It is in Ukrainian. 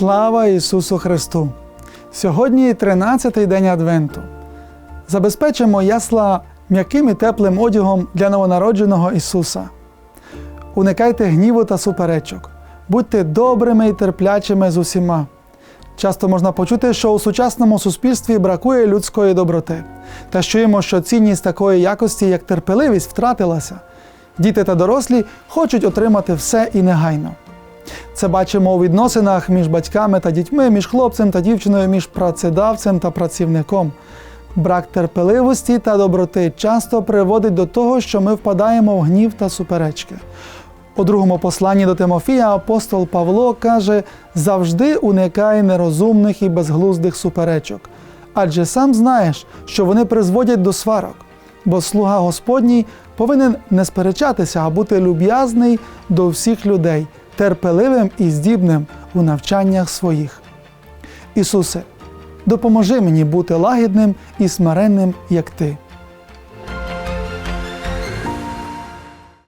Слава Ісусу Христу! Сьогодні 13-й день Адвенту. Забезпечимо ясла м'яким і теплим одягом для новонародженого Ісуса. Уникайте гніву та суперечок. Будьте добрими і терплячими з усіма. Часто можна почути, що у сучасному суспільстві бракує людської доброти, та чуємо, що цінність такої якості, як терпеливість, втратилася. Діти та дорослі хочуть отримати все і негайно. Це бачимо у відносинах між батьками та дітьми, між хлопцем та дівчиною, між працедавцем та працівником. Брак терпеливості та доброти часто приводить до того, що ми впадаємо в гнів та суперечки. У другому посланні до Тимофія апостол Павло каже: завжди уникай нерозумних і безглуздих суперечок, адже сам знаєш, що вони призводять до сварок, бо слуга Господній повинен не сперечатися, а бути люб'язний до всіх людей, терпеливим і здібним у навчаннях своїх. Ісусе, допоможи мені бути лагідним і смиренним, як Ти.